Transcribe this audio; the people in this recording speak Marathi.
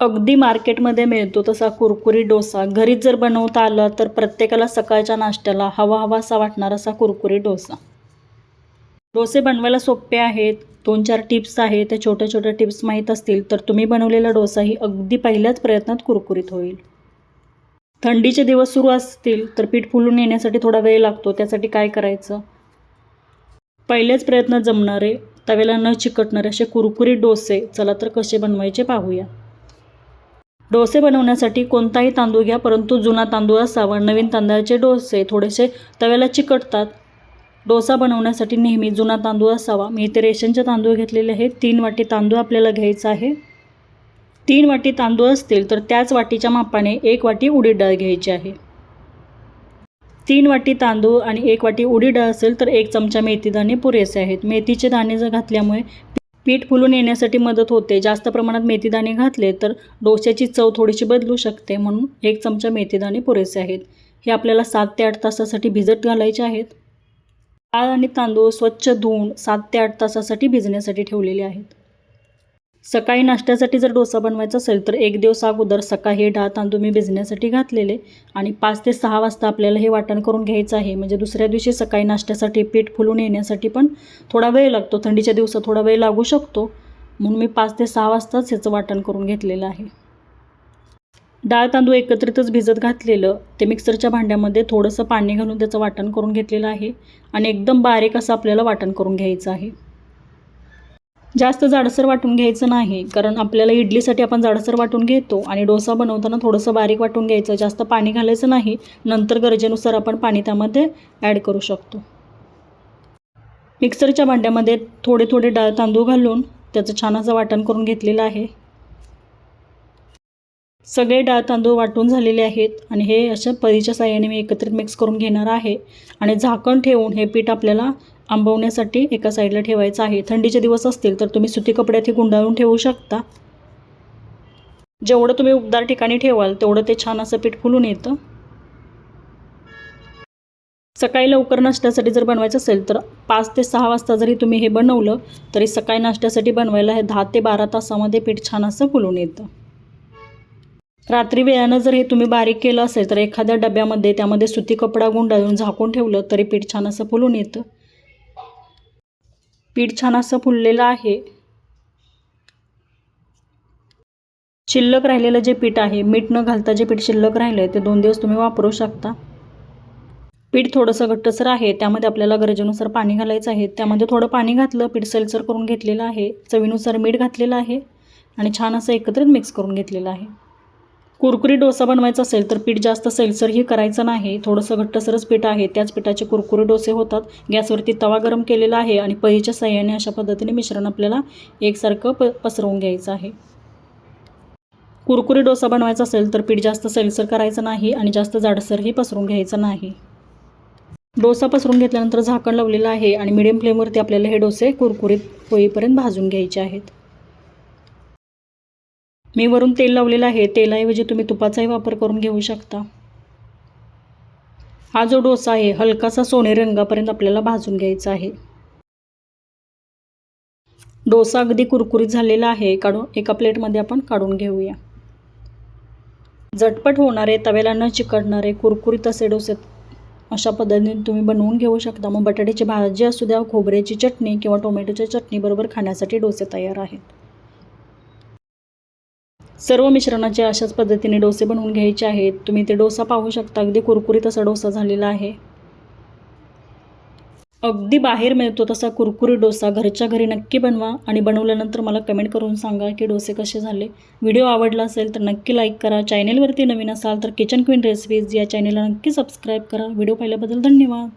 अगदी मार्केटमध्ये मिळतो तसा कुरकुरी डोसा. घरीच जर बनवता आला तर प्रत्येकाला सकाळच्या नाश्त्याला हवा हवासा वाटणार असा कुरकुरीत डोसा. डोसे बनवायला सोपे आहेत. दोन चार टिप्स आहेत. त्या छोट्या छोट्या टिप्स माहीत असतील तर तुम्ही बनवलेला डोसाही अगदी पहिल्याच प्रयत्नात कुरकुरीत होईल. थंडीचे दिवस सुरू असतील तर पीठ फुलून येण्यासाठी थोडा वेळ लागतो. त्यासाठी काय करायचं? पहिल्याच प्रयत्नात जमणारे तव्याला न चिकटणारे असे कुरकुरीत डोसे चला तर कसे बनवायचे पाहूया. डोसे बनवण्यासाठी कोणताही तांदूळ घ्या परंतु जुना तांदूळ असावा. नवीन तांदळाचे डोसे थोडेसे तव्याला चिकटतात. डोसा बनवण्यासाठी नेहमी जुना तांदूळ असावा. मी इथे रेशनचे तांदूळ घेतलेले आहेत. तीन वाटी तांदूळ आपल्याला घ्यायचा आहे. तीन वाटी तांदूळ असतील तर त्याच वाटीच्या मापाने एक वाटी उडीद डाळ घ्यायची आहे. तीन वाटी तांदूळ आणि एक वाटी उडी डाळ असेल तर एक चमचा मेथी दाणे पुरेसे आहेत. मेथीचे दाणे जर घातल्यामुळे पीठ फुलून येण्यासाठी मदत होते. जास्त प्रमाणात मेथीदाणे घातले तर डोश्याची चव थोडीशी बदलू शकते म्हणून एक चमचा मेथीदाणे पुरेसे आहेत. हे आपल्याला सात ते आठ तासासाठी भिजत घालायचे आहेत. डाळ आणि तांदूळ स्वच्छ धुवून सात ते आठ तासासाठी भिजण्यासाठी ठेवलेले आहेत. सकाळी नाश्त्यासाठी जर डोसा बनवायचा असेल तर एक दिवस अगोदर सकाळी हे डाळ तांदूळ मी भिजण्यासाठी घातलेले आणि पाच ते सहा वाजता आपल्याला हे वाटण करून घ्यायचं आहे. म्हणजे दुसऱ्या दिवशी सकाळी नाश्त्यासाठी पीठ फुलून येण्यासाठी पण थोडा वेळ लागतो. थंडीच्या दिवसात थोडा वेळ लागू शकतो. म्हणून मी पाच ते सहा वाजताच ह्याचं वाटण करून घेतलेलं आहे. डाळ तांदूळ एकत्रितच भिजत घातलेलं ते मिक्सरच्या भांड्यामध्ये थोडंसं पाणी घालून त्याचं वाटण करून घेतलेलं आहे आणि एकदम बारीक असं आपल्याला वाटण करून घ्यायचं आहे. जास्त जाडसर वाटून घ्यायचं नाही कारण आपल्याला इडलीसाठी आपण जाडसर वाटून घेतो आणि डोसा बनवताना थोडंसं बारीक वाटून घ्यायचं जास्त पाणी घालायचं नाही नंतर गरजेनुसार आपण पाणी त्यामध्ये ॲड करू शकतो. मिक्सरच्या भांड्यामध्ये थोडे थोडे डाळ तांदूळ घालून त्याचं छान असं वाटण करून घेतलेलं आहे. सगळे डाळ तांदूळ वाटून झालेले आहेत आणि हे अशा परीच्या साह्याने मी एकत्रित मिक्स करून घेणार आहे आणि झाकण ठेवून हे पीठ आपल्याला आंबवण्यासाठी एका साईडला ठेवायचं आहे. थंडीचे दिवस असतील तर तुम्ही सुती कपड्यात हे गुंडाळून ठेवू शकता. जेवढं तुम्ही उबदार ठिकाणी ठेवाल तेवढं ते छान असं पीठ फुलून येतं. सकाळी लवकर नाश्त्यासाठी जर बनवायचं असेल तर पाच ते सहा वाजता जरी तुम्ही हे बनवलं तरी सकाळी नाश्त्यासाठी बनवायला हे दहा ते बारा तासामध्ये पीठ छान असं फुलून येतं. रात्री वेळानं जर हे तुम्ही बारीक केलं असेल तर एखाद्या डब्यामध्ये त्यामध्ये सुती कपडा गुंडाळून झाकून ठेवलं तरी पीठ छान असं फुलून येतं. पीठ छान असं फुललेलं आहे. शिल्लक राहिलेलं जे पीठ आहे मीठ न घालता जे पीठ शिल्लक राहिलं आहे ते दोन दिवस तुम्ही वापरू शकता. पीठ थोडंसं घट्टसर आहे त्यामध्ये आपल्याला गरजेनुसार पाणी घालायचं आहे. त्यामध्ये थोडं पाणी घातलं पीठ सैलसर करून घेतलेलं आहे. चवीनुसार मीठ घातलेलं आहे आणि छान असं एकत्रित मिक्स करून घेतलेलं आहे. कुरकुरी डोसा बनवायचा असेल तर पीठ जास्त सैलसरही करायचं नाही. थोडंसं घट्टसरच पीठ आहे. त्याच पिठाचे कुरकुरी डोसे होतात. गॅसवरती तवा गरम केलेला आहे आणि पहीच्या सहाय्याने अशा पद्धतीने मिश्रण आपल्याला एकसारखं प पसरवून घ्यायचं आहे. कुरकुरी डोसा बनवायचा असेल तर पीठ जास्त सैलसर करायचं नाही आणि जास्त जाडसरही पसरून घ्यायचं नाही. डोसा पसरून घेतल्यानंतर झाकण लावलेलं आहे आणि मिडियम फ्लेमवरती आपल्याला हे डोसे कुरकुरीत होईपर्यंत भाजून घ्यायचे आहेत. मी वरून तेल लावलेलं आहे. तेलाऐवजी तुम्ही तुपाचाही वापर करून घेऊ शकता. हा जो डोसा आहे हलकासा सोनेरी रंगापर्यंत आपल्याला भाजून घ्यायचा आहे. डोसा अगदी कुरकुरीत झालेला आहे. काढून एका प्लेटमध्ये आपण काढून घेऊया. झटपट होणारे तव्याला न चिकटणारे कुरकुरीत असे डोसे अशा पद्धतीने तुम्ही बनवून घेऊ शकता. मग बटाट्याची भाजी असू द्या खोबऱ्याची चटणी किंवा टोमॅटोच्या चटणीबरोबर खाण्यासाठी डोसे तयार आहेत. सर्व मिश्रणाचे अशाच पद्धतीने डोसे बनवून घ्यायचे आहेत. तुम्ही ते डोसा पाहू शकता. अगदी कुरकुरीत असा डोसा झालेला आहे. अगदी बाहेर मिळतो तसा कुरकुरी डोसा. घरच्या घरी नक्की बनवा आणि बनवल्यानंतर मला कमेंट करून सांगा की डोसे कसे झाले. व्हिडिओ आवडला असेल तर नक्की लाईक करा. चॅनेलवरती नवीन असाल तर किचन क्वीन रेसिपीज या चॅनेलला नक्की सबस्क्राईब करा. व्हिडिओ पाहिल्याबद्दल धन्यवाद.